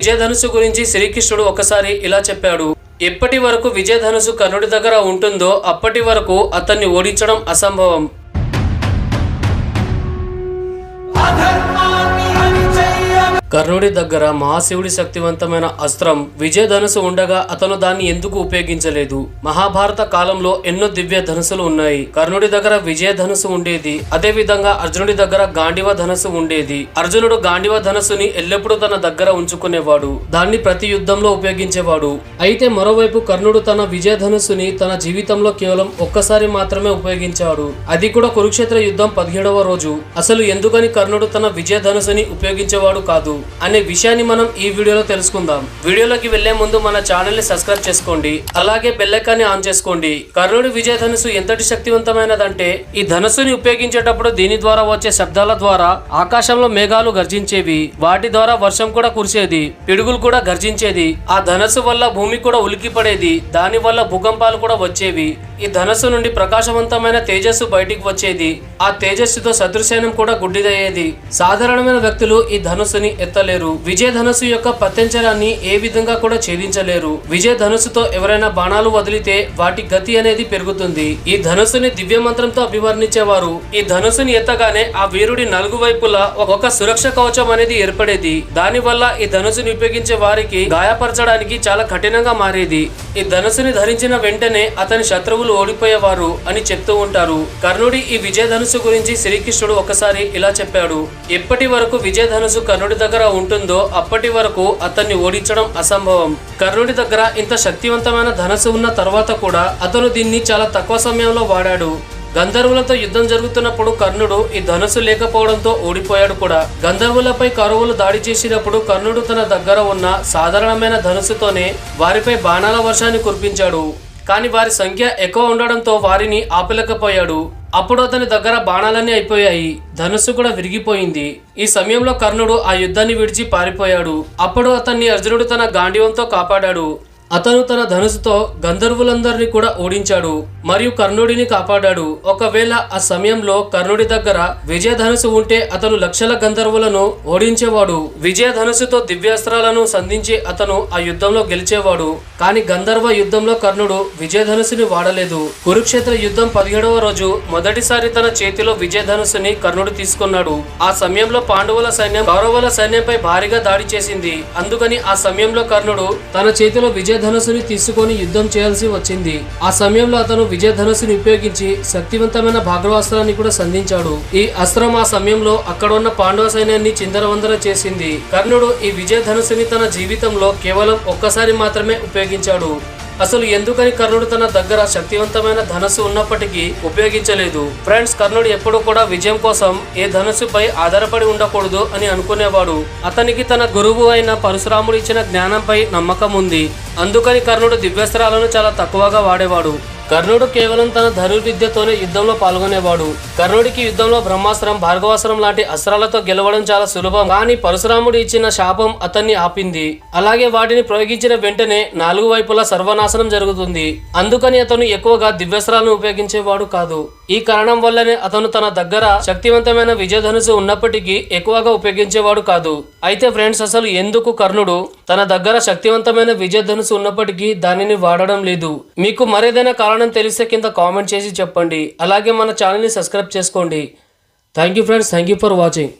విజయధనుసు గురించి శ్రీకృష్ణుడు ఒకసారి ఇలా చెప్పాడు. ఎప్పటి వరకు విజయధనుసు కర్ణుడి దగ్గర ఉంటుందో అప్పటి వరకు అతన్ని ఓడించడం అసంభవం. కర్ణుడి దగ్గర మహాశివుడి శక్తివంతమైన అస్త్రం విజయధనుసు ఉండగా అతను దాన్ని ఎందుకు ఉపయోగించలేదు? మహాభారత కాలంలో ఎన్నో దివ్య ధనుసులు ఉన్నాయి. కర్ణుడి దగ్గర విజయ ధనుసు ఉండేది. అదే విధంగా అర్జునుడి దగ్గర గాండివ ధనుసు ఉండేది. అర్జునుడు గాండివ ధనుసుని ఎల్లప్పుడూ తన దగ్గర ఉంచుకునేవాడు. దాన్ని ప్రతి యుద్ధంలో ఉపయోగించేవాడు. అయితే మరోవైపు కర్ణుడు తన విజయ ధనుసుని తన జీవితంలో కేవలం ఒక్కసారి మాత్రమే ఉపయోగించాడు. అది కూడా కురుక్షేత్ర యుద్ధం పదిహేడవ రోజు. అసలు ఎందుకని కర్ణుడు తన విజయ ధనుసుని ఉపయోగించేవాడు కాదు. అనే విషయాన్ని మనం ఈ వీడియోలో తెలుసుకుందాం. వీడియోలోకి వెళ్ళే ముందు మన ఛానల్ని సబ్స్క్రైబ్ చేసుకోండి. అలాగే బెల్లైకాన్ని ఆన్ చేసుకోండి. కర్ణుడి విజయ ధనుసు ఎంతటి శక్తివంతమైనదంటే ఈ ధనుసుని ఉపయోగించేటప్పుడు దీని ద్వారా వచ్చే శబ్దాల ద్వారా ఆకాశంలో మేఘాలు గర్జించేవి. వాటి ద్వారా వర్షం కూడా కురిసేది. పిడుగులు కూడా గర్జించేది. ఆ ధనస్సు వల్ల భూమి కూడా ఉలికి పడేది దాని వల్ల భూకంపాలు కూడా వచ్చేవి. ఈ ధనస్సు నుండి ప్రకాశవంతమైన తేజస్సు బయటికి వచ్చేది. ఆ తేజస్సుతో శత్రుసైన్యం కూడా గుడ్డిదయ్యేది. సాధారణమైన వ్యక్తులు ఈ ధనుసుని ఎత్తలేరు. విజయ ధనుస్సు యొక్క పత్యంచరాన్ని ఏ విధంగా కూడా ఛేదించలేరు. విజయ ధనుసుతో ఎవరైనా బాణాలు వదిలితే వాటి గతి అనేది పెరుగుతుంది. ఈ ధనుసుని దివ్య మంత్రంతో అభివర్ణించేవారు. ఈ ధనుస్సుని ఎత్తగానే ఆ వీరుడి నలుగు వైపులా ఒక సురక్ష కవచం అనేది ఏర్పడేది. దాని వల్ల ఈ ధనుసుని ఉపయోగించే వారికి గాయపరచడానికి చాలా కఠినంగా మారేది. ఈ ధనుసుని ధరించిన వెంటనే అతని శత్రువులు ఓడిపోయేవారు అని చెప్తూ ఉంటారు. కర్ణుడి ఈ విజయ ధనుసు గురించి శ్రీకృష్ణుడు ఒకసారి ఇలా చెప్పాడు. ఎప్పటి వరకు విజయ ధనుసు కర్ణుడి దగ్గర ఉంటుందో అప్పటి వరకు అతన్ని ఓడించడం అసంభవం. కర్ణుడి దగ్గర ఇంత శక్తివంతమైన ధనస్సు ఉన్న తర్వాత కూడా అతను దీన్ని చాలా తక్కువ సమయంలో వాడాడు. గంధర్వులతో యుద్ధం జరుగుతున్నప్పుడు కర్ణుడు ఈ ధనుసు లేకపోవడంతో ఓడిపోయాడు కూడా. గంధర్వులపై కరువులు దాడి చేసినప్పుడు కర్ణుడు తన దగ్గర ఉన్న సాధారణమైన ధనుసుతోనే వారిపై బాణాల వర్షాన్ని కురిపించాడు. కానీ వారి సంఖ్య ఎక్కువ ఉండడంతో వారిని ఆపలేకపోయాడు. అప్పుడు అతని దగ్గర బాణాలన్నీ అయిపోయాయి. ధనుస్సు కూడా విరిగిపోయింది. ఈ సమయంలో కర్ణుడు ఆ యుద్ధాన్ని విడిచి పారిపోయాడు. అప్పుడు అతన్ని అర్జునుడు తన గాంధీవంతో కాపాడాడు. అతను తన ధనుసుతో గంధర్వులందరినీ కూడా ఓడించాడు మరియు కర్ణుడిని కాపాడాడు. ఒకవేళ ఆ సమయంలో కర్ణుడి దగ్గర విజయ ధనుసు ఉంటే అతను లక్షల గంధర్వులను ఓడించేవాడు. విజయ ధనుసుతో దివ్యాస్త్రాలను సంధించి అతను ఆ యుద్ధంలో గెలిచేవాడు. కానీ గంధర్వ యుద్ధంలో కర్ణుడు విజయ ధనుసుని వాడలేదు. కురుక్షేత్ర యుద్ధం పదిహేడవ రోజు మొదటిసారి తన చేతిలో విజయ ధనుసుని కర్ణుడు తీసుకున్నాడు. ఆ సమయంలో పాండవుల సైన్యం కౌరవుల సైన్యంపై భారీగా దాడి చేసింది. అందుకని ఆ సమయంలో కర్ణుడు తన చేతిలో విజయ ధనుసుని తీసుకొని యుద్ధం చేయాల్సి వచ్చింది. ఆ సమయంలో అతను విజయధనుసుని ఉపయోగించి శక్తివంతమైన భాగవాస్త్రాన్ని కూడా సంధించాడు. ఈ అస్త్రం ఆ సమయంలో అక్కడ ఉన్న పాండవ సైన్యాన్ని చిందరవందర చేసింది. కర్ణుడు ఈ విజయధనుసుని తన జీవితంలో కేవలం ఒక్కసారి మాత్రమే ఉపయోగించాడు. అసలు ఎందుకని కర్ణుడు తన దగ్గర శక్తివంతమైన ధనస్సు ఉన్నప్పటికీ ఉపయోగించలేదు? ఫ్రెండ్స్ కర్ణుడు ఎప్పుడు కూడా విజయం కోసం ఏ ధనస్సుపై ఆధారపడి ఉండకూడదు అని అనుకునేవాడు. అతనికి తన గురువు అయిన పరశురాముడు ఇచ్చిన జ్ఞానంపై నమ్మకం ఉంది. అందుకని కర్ణుడు దివ్యస్త్రాలను చాలా తక్కువగా వాడేవాడు. కర్ణుడు కేవలం తన ధనుర్విద్యతోనే యుద్ధంలో పాల్గొనేవాడు. కర్ణుడికి యుద్ధంలో బ్రహ్మాస్త్రం భార్గవాస్త్రం లాంటి అస్త్రాలతో గెలవడం చాలా సులభం. కానీ పరశురాముడు ఇచ్చిన శాపం అతన్ని ఆపింది. అలాగే వాటిని ప్రయోగించిన వెంటనే నాలుగు వైపులా సర్వనాశనం జరుగుతుంది. అందుకని అతను ఎక్కువగా దివ్యస్త్రాలను ఉపయోగించేవాడు కాదు. ఈ కారణం వల్లనే అతను తన దగ్గర శక్తివంతమైన విజయధనుసు ఉన్నప్పటికీ ఎక్కువగా ఉపయోగించేవాడు కాదు. అయితే ఫ్రెండ్స్ అసలు ఎందుకు కర్ణుడు తన దగ్గర శక్తివంతమైన విజయధనుసు ఉన్నప్పటికీ దానిని వాడడం లేదు? మీకు మరేదైనా కారణం తెలిస్తే కింద కామెంట్ చేసి చెప్పండి. అలాగే మన ఛానల్ని సబ్స్క్రైబ్ చేసుకోండి. Thank you friends thank you for watching.